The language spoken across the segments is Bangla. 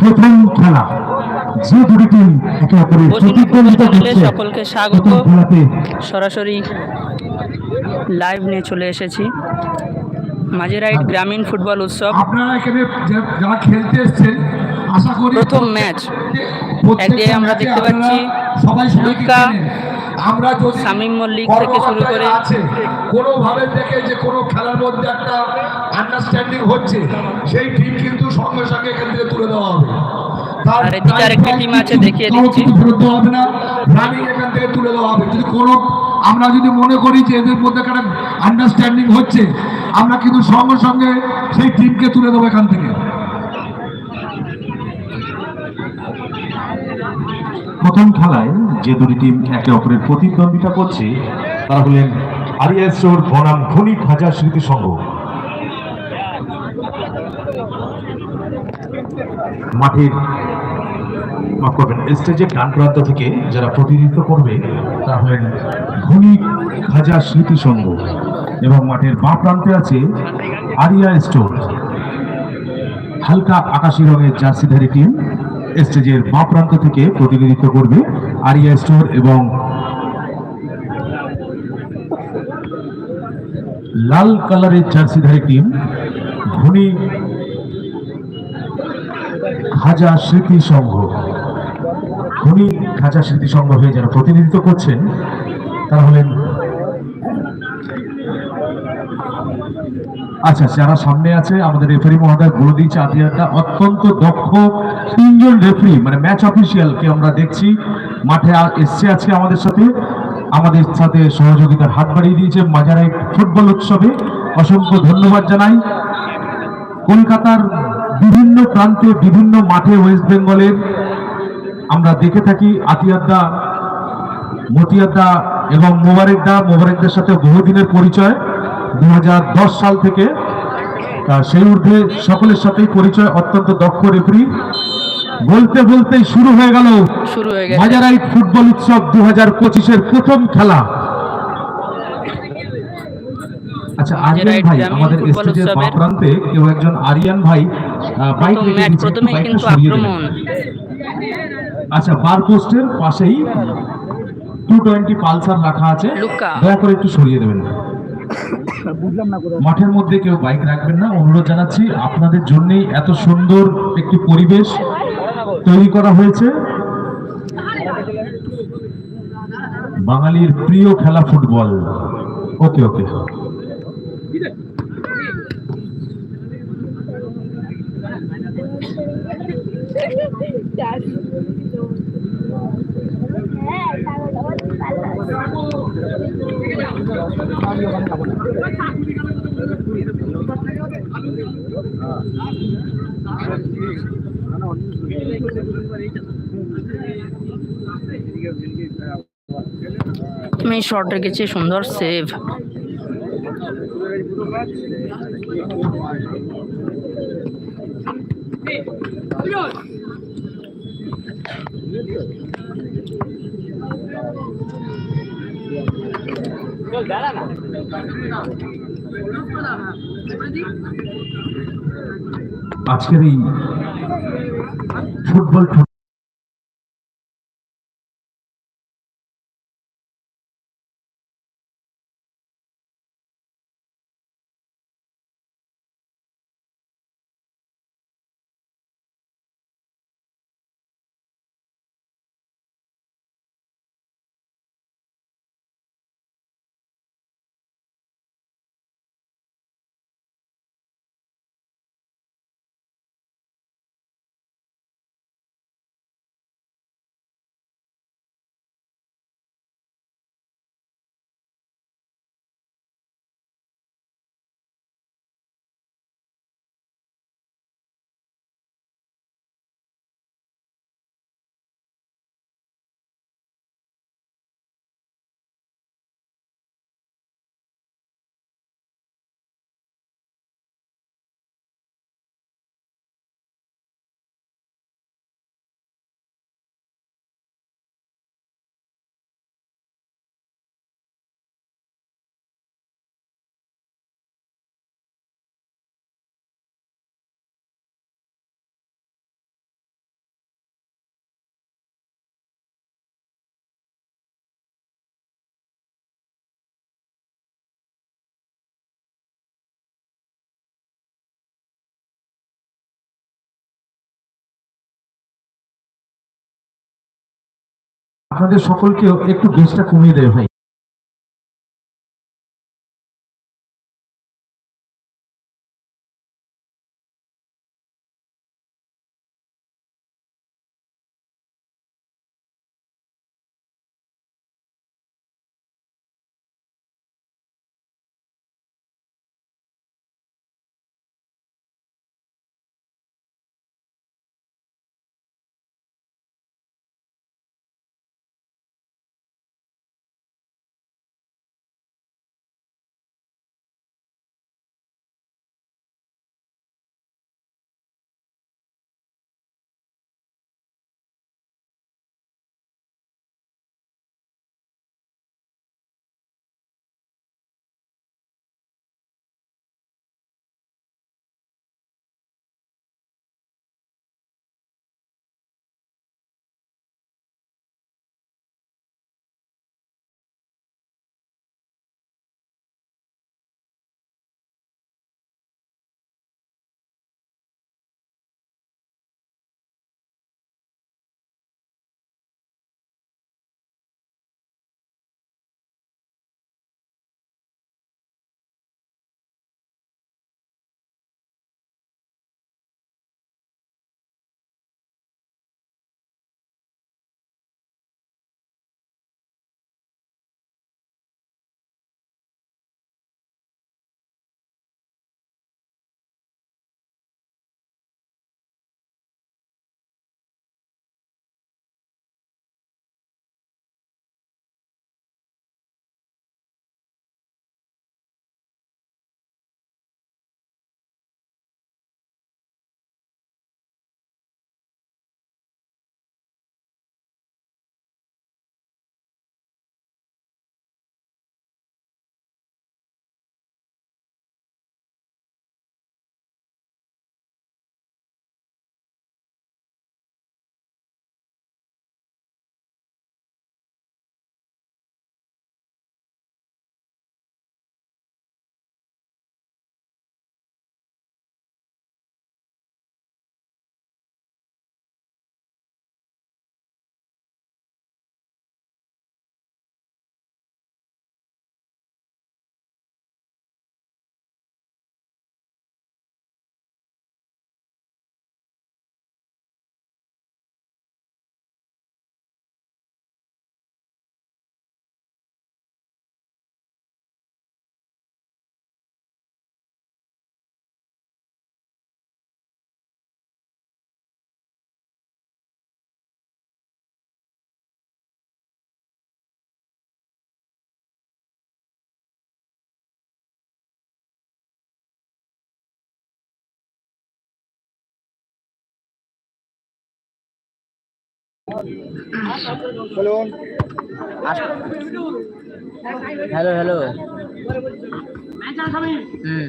প্রথম খেলা। যে দুটি টিম একে অপরের প্রতিদ্বন্দ্বিতা করছে সকলকে স্বাগত। সরাসরি লাইভ নিয়ে চলে এসেছি। মাঝেরাইট গ্রামীণ ফুটবল উৎসব। আপনারা এখানে যারা খেলতে এসেছেন আশা করি প্রথম ম্যাচ একদিকে আমরা দেখতে পাচ্ছি সবাই আমরা শামীম মল্লিক থেকে শুরু করে কোনোভাবে দেখে যে কোনো খেলার মধ্যে একটা আন্ডারস্ট্যান্ডিং হচ্ছে সেই টিম কিন্তু সঙ্গে সঙ্গে এখান থেকে তুলে দেওয়া হবে। তার এদিকে আরেকটি টিম আছে, দেখিয়ে দিচ্ছি। কিছু হবে না। রানিং এখান থেকে তুলে দেওয়া হবে। যদি কোনো আমরা যদি মনে করি যে এদের মধ্যে একটা আন্ডারস্ট্যান্ডিং হচ্ছে আমরা কিন্তু সঙ্গে সঙ্গে সেই টিমকে তুলে দেবো এখান থেকে। প্রথম খেলায় যে দুটি টিম একে অপরের প্রতিদ্বন্দ্বিতা করছে তারা হলেন আরিয়াসোর বনাম খনি খাজা স্মৃতি সংঘ। মাঠের মাফ করবেন, স্টেজের ডান প্রান্ত থেকে যারা প্রতিনিধিত্ব করবে, তারা হলেন ঘুনি খাজা স্মৃতি সংঘ। এবং মাঠের বাঁ প্রান্তে আছে আরিয়া স্টোর। হালকা আকাশি রঙের জার্সিধারী টিম স্টেজের বাঁ প্রান্ত থেকে প্রতিনিধিত্ব করবে আরিয়া স্টোর এবং লাল কালারের জার্সিধারী টিম, ধনী, খাজা স্মৃতি সংঘ। ধনী, খাজা স্মৃতি সংঘ হয়ে যারা প্রতিনিধিত্ব করছেন, তারা হলেন আচ্ছা যারা সামনে আছে, আমাদের রেফারি মহোদয় গুরুদি আতিয়ারটা অত্যন্ত দক্ষ তিনজন রেফারি মানে ম্যাচ অফিসিয়ালকে আমরা দেখছি। মাঠে এসছে আজকে আমাদের সাথে। আমাদের সাথে সহযোগিতার হাত বাড়িয়ে দিয়েছে মাজারাই ফুটবল উৎসবে। অসংখ্য ধন্যবাদ জানাই। কলকাতার বিভিন্ন প্রান্তে, বিভিন্ন মাঠে ওয়েস্ট বেঙ্গলের আমরা দেখে থাকি আতিয়ারদা মতিয়াদা এবং মোবারকদা। মোবারকদের সাথে বহুদিনের পরিচয় দু হাজার দশ সাল থেকে। সেই ঊর্ধ্বে সকলের সাথেই পরিচয়। অত্যন্ত দক্ষ রেফারি বলতে বলতেই শুরু হয়ে গেল শুরু হয়ে মাজারাইট ফুটবল উৎসব দু হাজার পঁচিশের প্রথম খেলা। আচ্ছা আরিয়ান ভাই আমাদের স্টেজের বাঁ প্রান্তে কেউ একজন আরিয়ান ভাই বাইক রেখে কিন্তু আক্রমণ। আচ্ছা বার পোস্টের পাশেই টু টোয়েন্টি পালসার রাখা আছে। দয়া করে একটু সরিয়ে দেবেন। মাঠের মধ্যে কেউ বাইক রাখবেন না। অনুরোধ জানাচ্ছি আপনাদের জন্যই এত সুন্দর একটি পরিবেশ। তৈরি করা হয়েছে। বাঙালির প্রিয় খেলা ফুটবল। ওকে ওকে। আমি শর্ট রেখেছি সুন্দর সেভ আজকের এই ফুটবল আপনাদের সকলকে একটু গ্যাসটা কমিয়ে দেয় ভাই। হ্যালো হ্যালো হুম।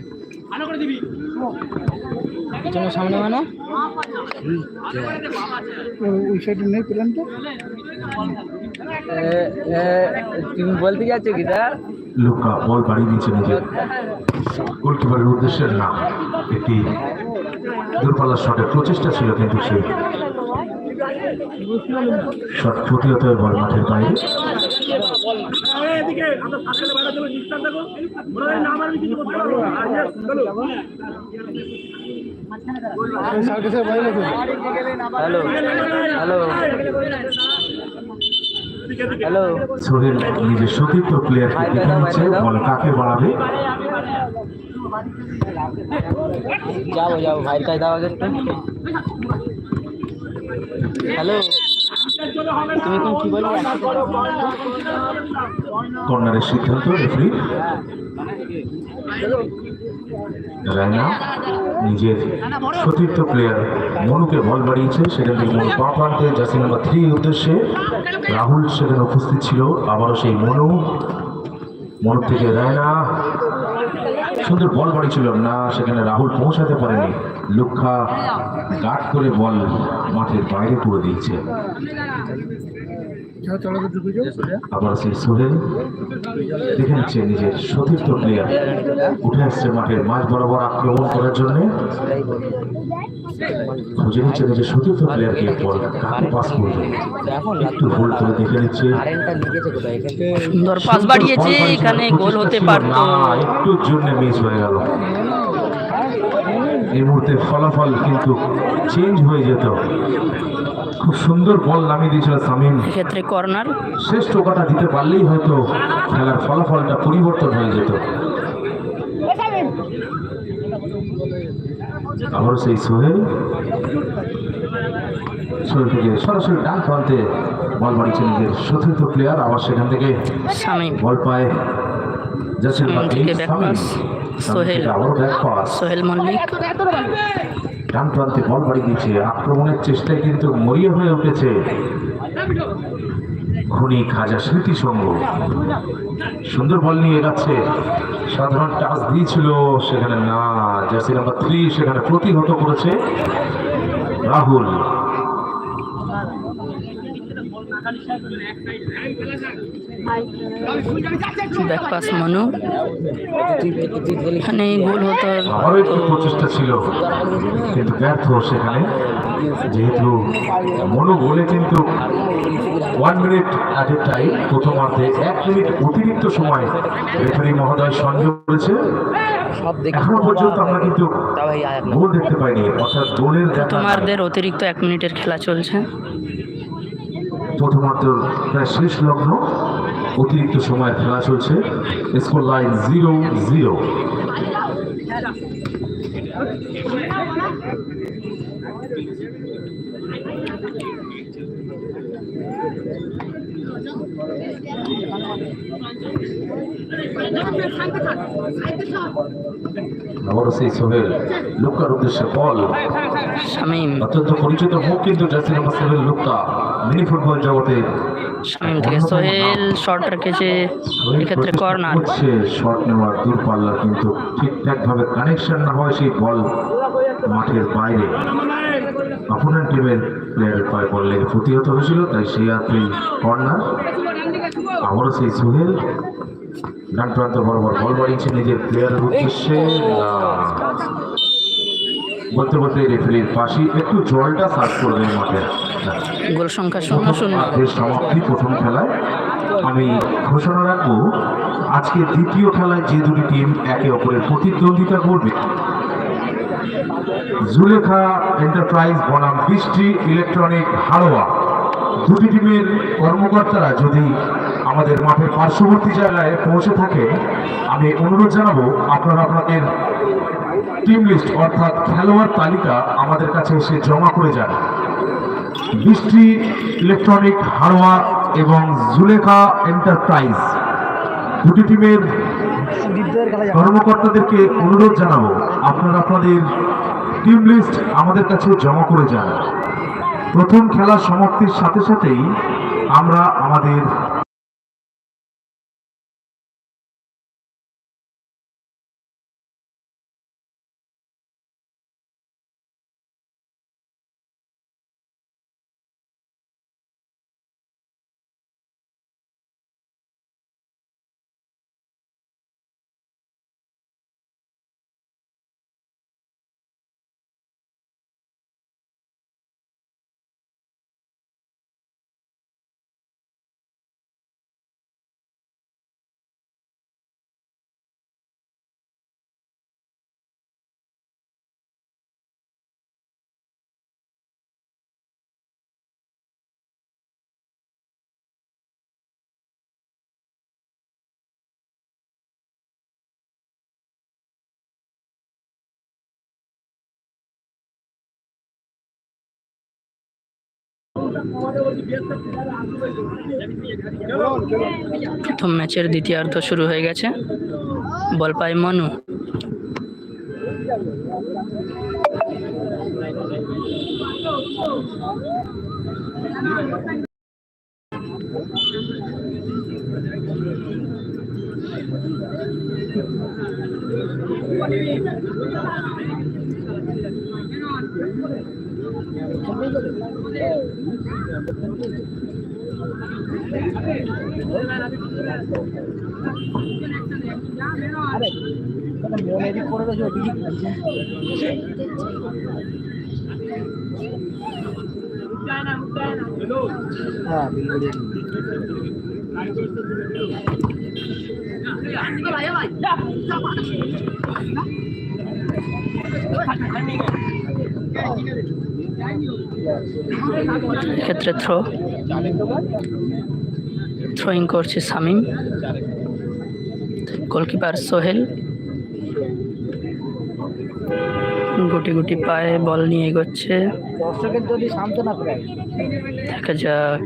সামনে মানে? তুমি বলতে যাচ্ছ কি স্যার লুকা বল বাড়িয়ে দিয়েছে নিজের গোলকিপারের উদ্দেশ্যে না একটি দূরপাল্লার শটের প্রচেষ্টা ছিল কিন্তু সে শট প্রতিহত বল মাঠের বাইরে। হ্যালো। হ্যালো হ্যালো সোহেল নিজের সতীর্থ প্লেয়ারকে দেখে নিচ্ছে বল কাকে বাড়াবে? যাব যাব ভাইয়ের কাছে দাও আগে হ্যালো। তুমি কি কর্নারের সিদ্ধান্ত, রেফারি। রায়না নিজের সতীর্থ প্লেয়ার মনুকে বল বাড়িয়েছে, সেখান থেকে মনু পা জার্সি নাম্বার থ্রি উদ্দেশ্যে রাহুল সেখানে উপস্থিত ছিল। আবারও সেই মনু। মনু থেকে রায়না সুন্দর বল ছিল না, সেখানে রাহুল পৌঁছাতে পারেনি। লুক্ষা গার্ড করে বল মাঠের বাইরে করে দিয়েছে। আবার সেই সোহেল দেখে নিচ্ছে নিজের সতীর্থ প্লেয়ার উঠে আসছে মাঠের মাঝ বরাবর আক্রমণ করার জন্য। খুঁজে নিচ্ছে নিজের সতীর্থ প্লেয়ারকে বল কাকে পাস করবে? একটু হোল্ড করে দেখে নিচ্ছে। সুন্দর পাস বাড়িয়েছে এখানে গোল হতে পারতো। একটু জন্য মিস হয়ে গেল। এই মুহূর্তে ফলাফল কিন্তু চেঞ্জ হয়ে যেত। খুব সুন্দর বল নামিয়ে দিয়েছিল সামিম। এক্ষেত্রে কর্নার শেষ টোকাটা দিতে পারলেই হয়তো খেলার ফলাফলটা পরিবর্তন হয়ে যেত। আবারও সেই সোহেল সোহেল থেকে সরাসরি ডান প্রান্তে বল বাড়িয়েছে নিজের চতুর্থ প্লেয়ার আবার সেখান থেকে বল পায় জাসির সোহেল। আবারও ব্যাক পাস। সোহেল মল্লিক। ডান প্রান্তে বল বাড়ি দিয়েছে। আক্রমণের চেষ্টায় কিন্তু মরিয়া হয়ে উঠেছে। খনি খাজা স্মৃতি সংঘ সুন্দর বল নিয়ে এগাচ্ছে। সাধারণ টাচ দিয়েছিল সেখানে না। জার্সি নাম্বার থ্রি সেখানে প্রতিহত করেছে রাহুল। Back pass Manu. এখানে গোল হতো। একটু প্রচেষ্টা ছিল কিন্তু ব্যর্থ সেখানে। যেহেতু মনো বলে কিন্তু one minute at a time প্রথমার্ধে এক মিনিট অতিরিক্ত সময় রেফারি মহোদয় সংযোগ করেছে। এখনও পর্যন্ত আমরা কিন্তু গোল দেখতে পাইনি অর্থাৎ গোলের অতিরিক্ত এক মিনিটের খেলা চলছে। প্রথমার্ধ প্রায় শেষ লগ্ন অতিরিক্ত সময় খেলা চলছে। স্কোর লাইন জিরো জিরো আবারও সেই সোহেল লুকার উদ্দেশ্যে বল শামিম। অত্যন্ত পরিচিত মুখ কিন্তু জাসির আহমদ সোহেল লুকা মিনি ফুটবল জগতে। শামিম থেকে সোহেল শর্ট রেখেছে এক্ষেত্রে কর্নার। হচ্ছে শট নেওয়ার দূরপাল্লা কিন্তু ঠিকঠাক ভাবে কানেকশন না হয় সেই বল মাঠের বাইরে। অপোনেন্ট টিমের প্লেয়ারের পায়ে বল লেগে প্রতিহত হয়েছিল তাই সেই রাত্রি কর্নার আবারও সেই সোহেল ডান প্রান্ত বরাবর বল বাড়িয়েছে নিজের প্লেয়ারের উদ্দেশ্যে বলতে বলতে রেফারির পাশে একটু জলটা সার্ভ করবে মাঠে না। গোল সংখ্যা শূন্য শূন্য সমাপ্তি প্রথম খেলায় আমি ঘোষণা রাখব আজকে দ্বিতীয় খেলায় যে দুটি টিম একে অপরের প্রতিদ্বন্দ্বিতা করবে জুলেখা এন্টারপ্রাইজ বনাম বৃষ্টি ইলেকট্রনিক হারোয়া দুটি টিমের কর্মকর্তারা যদি আমাদের মাঠের পার্শ্ববর্তী জায়গায় পৌঁছে থাকে আমি অনুরোধ জানাব, আপনারা আপনাদের টিম লিস্ট অর্থাৎ খেলোয়াড় তালিকা আমাদের কাছে এসে জমা করে যান। বৃষ্টি ইলেকট্রনিক হারোয়া এবং জুলেখা এন্টারপ্রাইজ। দুটি টিমের কর্মকর্তাদেরকে অনুরোধ জানাব, আপনারা আপনাদের টিম লিস্ট আমাদের কাছে জমা করে যান প্রথম খেলা সমাপ্তির সাথে সাথেই আমরা আমাদের প্রথম ম্যাচের দ্বিতীয়ার্ধ শুরু হয়ে গেছে। বল পাই মনু। আরে মনে এদিক করে দেছো ওদিকে হ্যাঁ বিলকুল ভাই ভাই এক্ষেত্রে থ্রো থ্রোয়িং করছে শামিম গোলকিপার সোহেল গুটি গুটি পায়ে বল নিয়ে এগোচ্ছে। দর্শকের যদি সান্ত্বনা প্রায় দেখা যাক।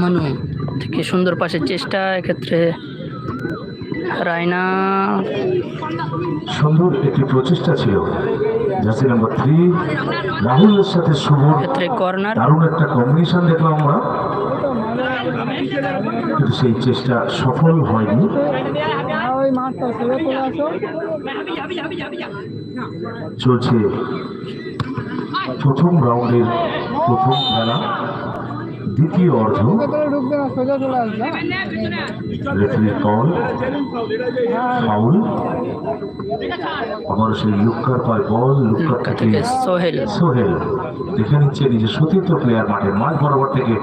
মানু থেকে সুন্দর পাশের চেষ্টা এক্ষেত্রে রায়না। সুন্দর একটি প্রচেষ্টা ছিল। জার্সি নাম্বার থ্রি রাহুলের সাথে ক্ষেত্রে কর্নার। দারুণ একটা কম্বিনেশন দেখলাম আমরা। কিন্তু সেই চেষ্টা সফল হয়নি। চলছে প্রথম রাউন্ডের প্রথম খেলা। দ্বিতীয় রেফারি কল ফাউল আবার সেই লুক্কার পায় বল লুক্কার থেকে থেকে সোহেল। সোহেল। দেখে নিচ্ছে নিজের সতীর্থ প্লেয়ার মাঠের মাঝ বরাবর থেকে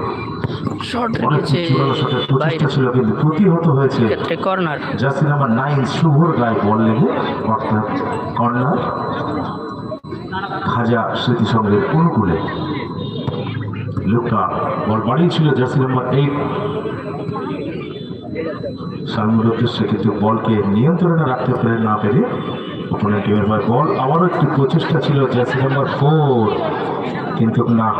প্রচেষ্টা ছিল কিন্তু প্রতিহত হয়েছে। কর্নার। জার্সি নাম্বার নাইন শুভর গায়ে বল লেগে অর্থাৎ কর্নার খাজা স্মৃতি সংঘের অনুকূলে লুকা, বল বাড়িয়েছিল জার্সি নাম্বার এইট সালমুরকে সেক্ষেত্রে বলকে নিয়ন্ত্রণে রাখতে পেরে না পেরে ওখানে টিমের হয় বল আবারও একটি প্রচেষ্টা ছিল জার্সি নাম্বার ফোর কিন্তু না।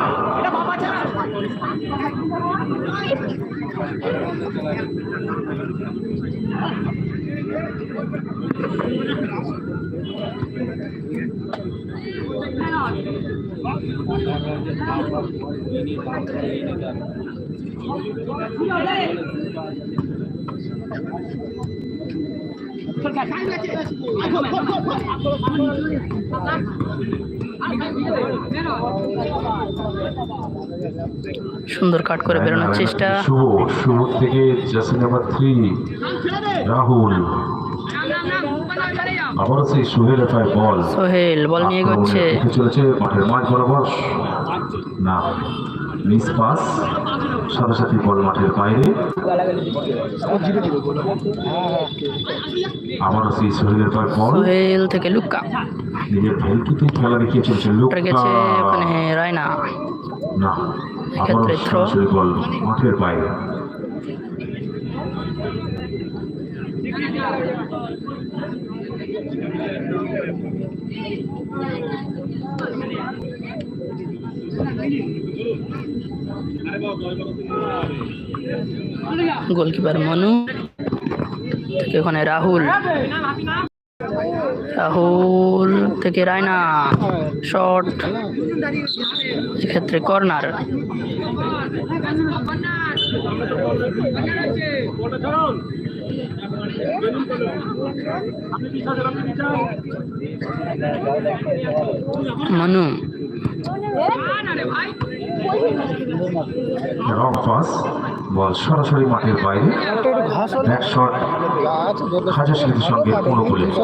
সুন্দর কাট করে বেরোনোর চেষ্টা। শুভ শুভ থেকে নাম্বার থ্রি রাহুল। আবারও সেই সোহেল পায় বল সোহেল বল নিয়ে উঠে চলেছে মাঠের মাঝ বরাবর। না মিস পাস সাথে সাথে বল মাঠের বাইরে। আবারও সেই সোহেলের পায় বল। সোহেল থেকে লুক্কা নিজের ভেলকিতে খেলা দেখিয়ে চলছে লোক। রেখেছে ওখানে রায়না। না আবারও সরাসরি বল মাঠের বাইরে। গোলকিপার মনু থেকে ওখানে রাহুল। রাহুল থেকে রায়না শট। এক্ষেত্রে কর্নার। মনু। পাস বল সরাসরি মাঠের বাইরে ব্যাক শট খাজা সঙ্গে রেখেছে।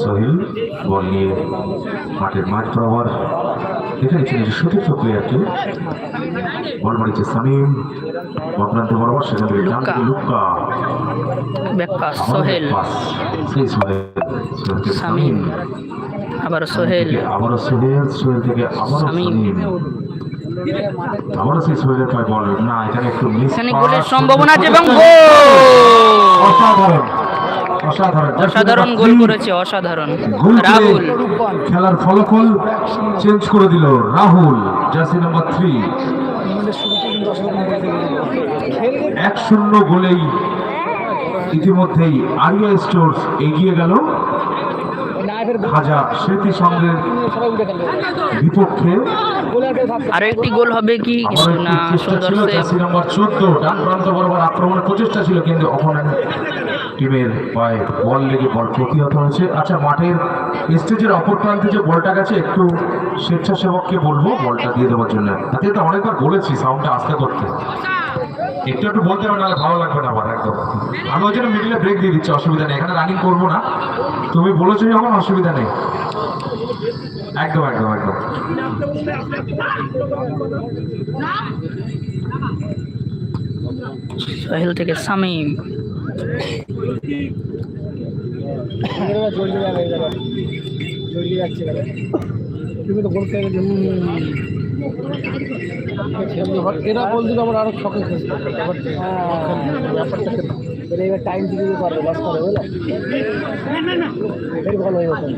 সোহেল বল নিয়ে মাঠের মাঠ বরাবর এখানে ছিল সতীর্থ প্লেয়ারকে বল মারিছে সামিম বক্রান্ত বরাবর সেখান থেকে ডান আবারও সোহেল। সামিম। আবার সোহেল। থেকে আবারও সোহেল সোহেল থেকে শামীম। সামিম। আবারও সেই সোহেলের পায় বল। না এখানে একটু মিস এখানে গোলের সম্ভাবনা আছে এবং অসাধারণ অসাধারণ। অসাধারণ গোল করেছে অসাধারণ। রাহুল। খেলার ফলাফল চেঞ্জ করে দিল রাহুল জার্সি নাম্বার থ্রি এক শূন্য গোলেই ইতিমধ্যেই আরিয়া স্টোর্স এগিয়ে গেল। খাজা স্মৃতি সংঘের বিপক্ষে। আরও গোল হবে কি? না সুন্দর ছিল সেভ জার্সি নাম্বার চোদ্দ। ডান প্রান্ত বরাবর আক্রমণের প্রচেষ্টা ছিল কিন্তু অপোনেন্ট টিমের পায়ে বল লেগে বল প্রতিহত হয়েছে। আচ্ছা মাঠের স্টেজের অপর প্রান্তে যে বলটা গেছে একটু স্বেচ্ছাসেবককে বলব বলটা দিয়ে দেওয়ার জন্য। তাতে তো অনেকবার বলেছি সাউন্ডটা আস্তে করতে। একটু একটু বলতে হবে নাহলে ভালো লাগবে না আমার একদম। আমি ওই জন্য মিডিলে ব্রেক দিয়ে দিচ্ছি অসুবিধা নেই। এখানে রানিং করব না। তুমি বলেছ যখন অসুবিধা নেই। একদম একদম একদম। সোহেল থেকে সামিম তুমি তো গোল এরা গোল দিলে আবার আরও ছকে শেষ করবে ব্যাপারটা ব্যাপারটা এরা এবার টাইম দিতে পারবে লস করে বুঝলে? এটাই ভালো হয়ে গেছে।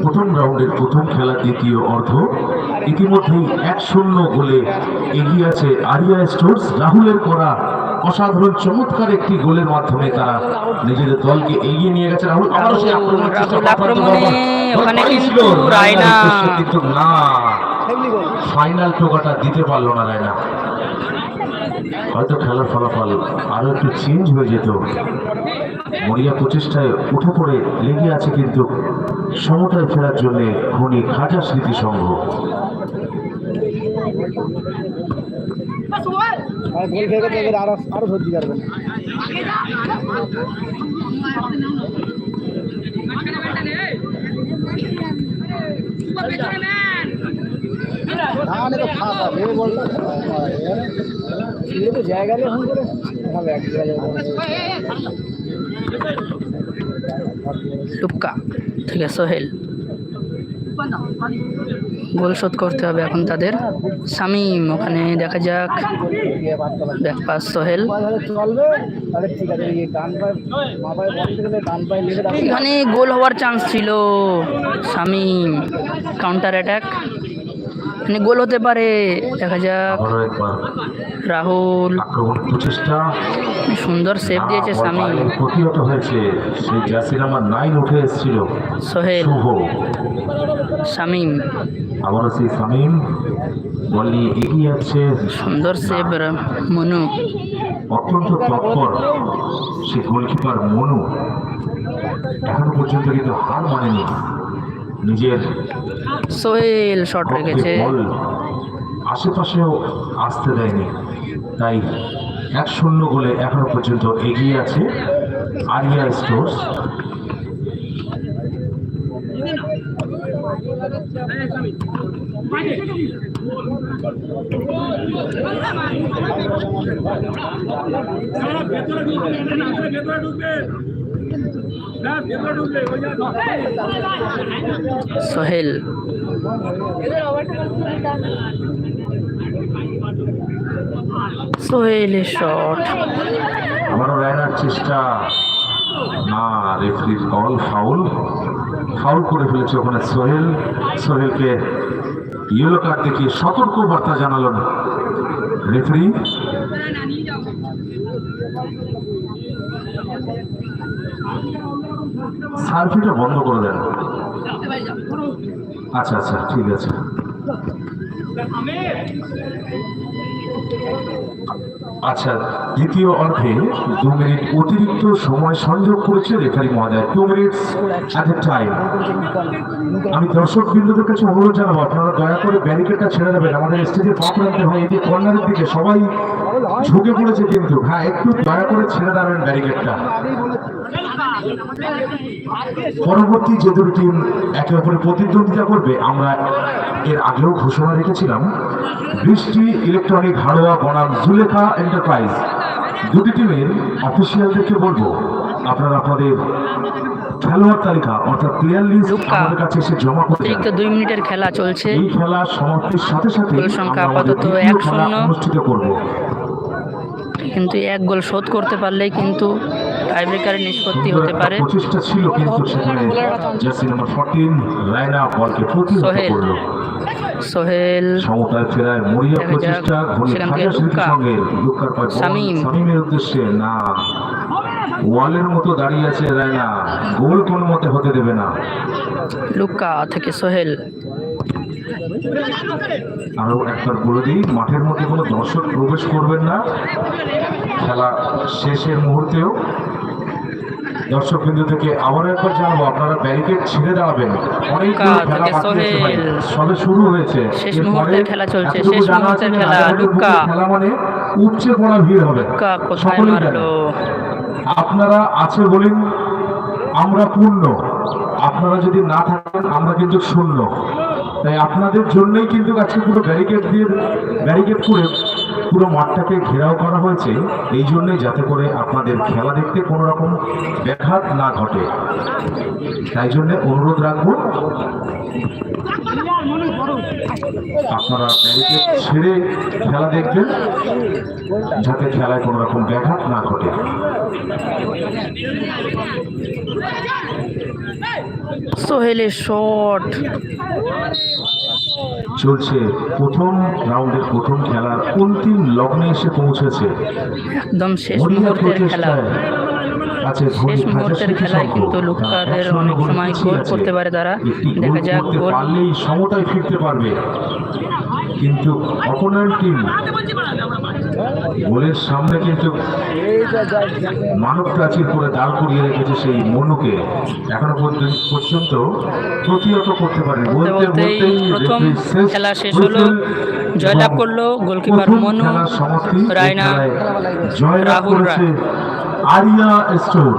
প্রথম রাউন্ডের প্রথম খেলা দ্বিতীয় অর্ধ। ইতিমধ্যেই এক শূন্য গোলে এগিয়ে আছে আরিয়া স্টোর্স রাহুলের করা অসাধারণ চমৎকার একটি গোলের মাধ্যমে তারা নিজেদের দলকে এগিয়ে নিয়ে গেছে। রাহুল আবারও সেই আক্রমণের চেষ্টা রাহুল আক্রমণে বল ওখানে কিন্তু রায়না। কিন্তু না। ফাইনাল টোকাটা দিতে পারল না রায়না। হয়তো খেলার ফলাফল আরও একটু চেঞ্জ হয়ে যেত। মরিয়া প্রচেষ্টায় উঠে পড়ে লেগে আছে কিন্তু সমতায় ফেরার জন্য খনি খাজা স্মৃতি সংঘ আর গোল খেয়ে গেছে এবার আরও আরও ধরতে পারবে। না তাহলে তো ফাঁকা ভেবে বলল ছেলে তো জায়গা নেই ফোন করে। হবে এক জায়গায় টুপকা থেকে সোহেল গোল শোধ করতে হবে এখন তাদের। সামিম ওখানে দেখা যাক। সোহেল। এখানে গোল হওয়ার চান্স ছিল সামিম কাউন্টার অ্যাটাক এখানে গোল হতে পারে। দেখা যাক। রাহুল। সুন্দর সেভ দিয়েছে বল প্রতিহত হয়েছে। সেই জার্সি নাম্বার নাইন উঠে এসেছিল। সোহেল। শুভ। আবার সেই সামিম। বল নিয়ে এগিয়ে যাচ্ছে। সুন্দর সেভ মনু। অত্যন্ত তৎপর সে গোলকিপার মনু। এখনও পর্যন্ত কিন্তু হার মানেনি। নিজের সোহেল শট রেখেছে। আশেপাশেও আসতে দেয়নি। তাই এক শূন্য গোলে এখনও পর্যন্ত এগিয়ে আছে আরিয়া স্টোর্স। সোহেল। সোহেলের শট আবারও রায়নার চেষ্টা। না, রেফারির কল ফাউল। ফাউল করে ফেলেছে ওখানে সোহেল। সোহেলকে ইয়েলো কার্ড দেখিয়ে সতর্ক বার্তা জানালো না রেফারি। সার্ভিটা বন্ধ করে দেন। আচ্ছা আচ্ছা ঠিক আছে। আচ্ছা দ্বিতীয় অর্ধে দু মিনিট অতিরিক্ত সময় সংযোগ করেছে রেফারি মহোদয়। Two minutes at a time আমি দর্শক বিন্দুদের কাছে অনুরোধ জানাব, আপনারা দয়া করে ব্যারিকেডটা ছেড়ে দেবেন। আমাদের স্টেজে পা প্রান্তে হয় এদিকে কর্নারের দিকে সবাই ঝুঁকে পড়েছে কিন্তু। হ্যাঁ একটু দয়া করে ছেড়ে দেবেন ব্যারিকেডটা পরবর্তী যে দুটি টিম একে অপরে প্রতিদ্বন্দ্বিতা করবে আমরা এর আগেও ঘোষণা রেখেছিলাম বৃষ্টি ইলেকট্রনিক হাড়োয়া বনাম জুলেখা এন্টারপ্রাইজ দুটি টিমের অফিসিয়ালদেরকে বলব আপনারা আপনাদের খেলোয়াড় তালিকা অর্থাৎ প্লেয়ার লিস্ট। আমাদের কাছে এসে জমা করে অতিরিক্ত দুই মিনিটের খেলা চলছে এই খেলা সমাপ্তির সাথে সাথে গোল সংখ্যা আপাতত শূন্য। অনুষ্ঠিত করব কিন্তু এক গোল শোধ করতে পারলেই কিন্তু টাইব্রেকারের নিষ্পত্তি হতে পারে। সোহেল। সোহেল। সেখান থেকে লুকা। পায় বল উদ্দেশ্যে না। ওয়ালের মতো দাঁড়িয়ে আছে রায়না গোল কোন মতে হতে দেবে না। লুকা থেকে সোহেল। আরও একবার বলে দিই মাঠের মধ্যে কোনো দর্শক প্রবেশ করবেন না। খেলা শেষের মুহূর্তেও দর্শক বিন্দু থেকে আবার একবার জানাব আপনারা ব্যারিকেড ছিঁড়ে দাঁড়াবেন। লুকা খেলা সবে শুরু হয়েছে। শেষ মুহূর্তের খেলা চলছে, শেষ মুহূর্তের খেলা, লুকা। খেলা মানে উপচে পড়া ভিড় হবে। সকলেই আপনারা আছে বলেন আমরা পূর্ণ। আপনারা যদি না থাকেন আমরা কিন্তু শূন্য। তাই আপনাদের জন্যই কিন্তু আজকে পুরো ব্যারিকেড দিয়ে ব্যারিকেড করে পুরো মাঠটাকে ঘেরাও করা হয়েছে। এই জন্যই যাতে করে আপনাদের খেলা দেখতে কোনো রকম ব্যাঘাত না ঘটে। তাই জন্য অনুরোধ রাখব, আপনারা ছেড়ে খেলা দেখবেন, যাতে খেলায় কোনো রকম ব্যাঘাত না ঘটে। সোহেলের শট। চলছে। প্রথম রাউন্ডের প্রথম খেলা অন্তিম লগ্নে এসে পৌঁছেছে। একদম শেষ মুহূর্তের খেলা। শেষ মুহূর্তের খেলায় কিন্তু লুকাদের অনেক সময় গোল করতে পারে তারা। দেখা গোল যাক গোল। পারলেই সমতায় ফিরতে পারবে। কিন্তু অপোনেন্ট টিম গোলের সামনে কিন্তু মানব প্রাচীর করে দাঁড় করিয়ে রেখেছে সেই মনুকে। এখনও পর্যন্ত পর্যন্ত প্রতিহত করতে পারে বলতে বলতেই খেলা শেষ হলো। জয়লাভ করল গোলকিপার মনু, রায়না, জয়লাভ রাহুল করেছে আরিয়া স্টোর